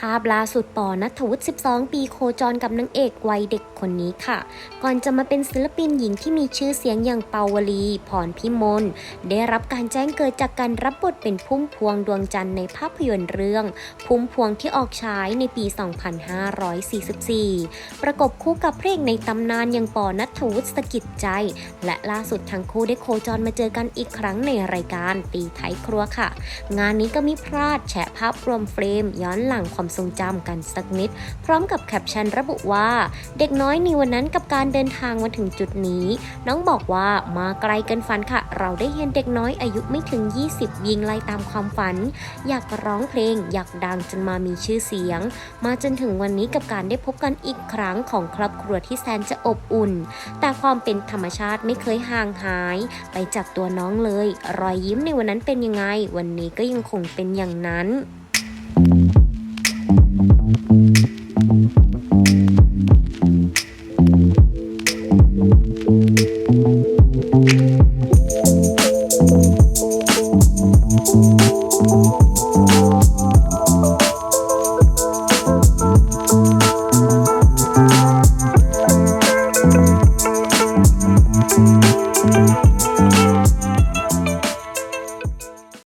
ภาพล่าสุดปอนัทวุฒิ 12 ปีโคจรกับนางเอกวัยเด็กคนนี้ค่ะ ก่อนจะมาเป็นศิลปินหญิงที่มีชื่อเสียงอย่างเปาวลี พรพิมล ได้รับการแจ้งเกิดจากการรับบทเป็นพุ่มพวงดวงจันทร์ในภาพยนตร์เรื่อง พุ่มพวงที่ออกฉายในปี 2544 ประกบคู่กับเพลงในตำนานอย่างปอนัทวุฒิสกิจใจ และล่าสุดทั้งคู่ได้โคจรมาเจอกันอีกครั้งในรายการตีไทยครัวค่ะ งานนี้ก็มิพลาดแฉะภาพรวมเฟรมย้อนหลังความทรงจำกันสักนิด พร้อมกับแคปชั่นระบุว่า เด็กน้อยในวันนั้นกับการเดินทางมาถึงจุดนี้ น้องบอกว่ามาไกลเกินฝันค่ะ เราได้เห็นเด็กน้อยอายุไม่ถึง 20 ยิงไล่ตามความฝัน อยากร้องเพลง อยากดังจนมามีชื่อเสียง มาจนถึงวันนี้กับการได้พบกันอีกครั้งของครอบครัวที่แสนจะอบอุ่น แต่ความเป็นธรรมชาติไม่เคยห่างหาย ไปจากตัวน้องเลย รอยยิ้มในวันนั้นเป็นยังไง วันนี้ก็ยังคงเป็นอย่างนั้น Thank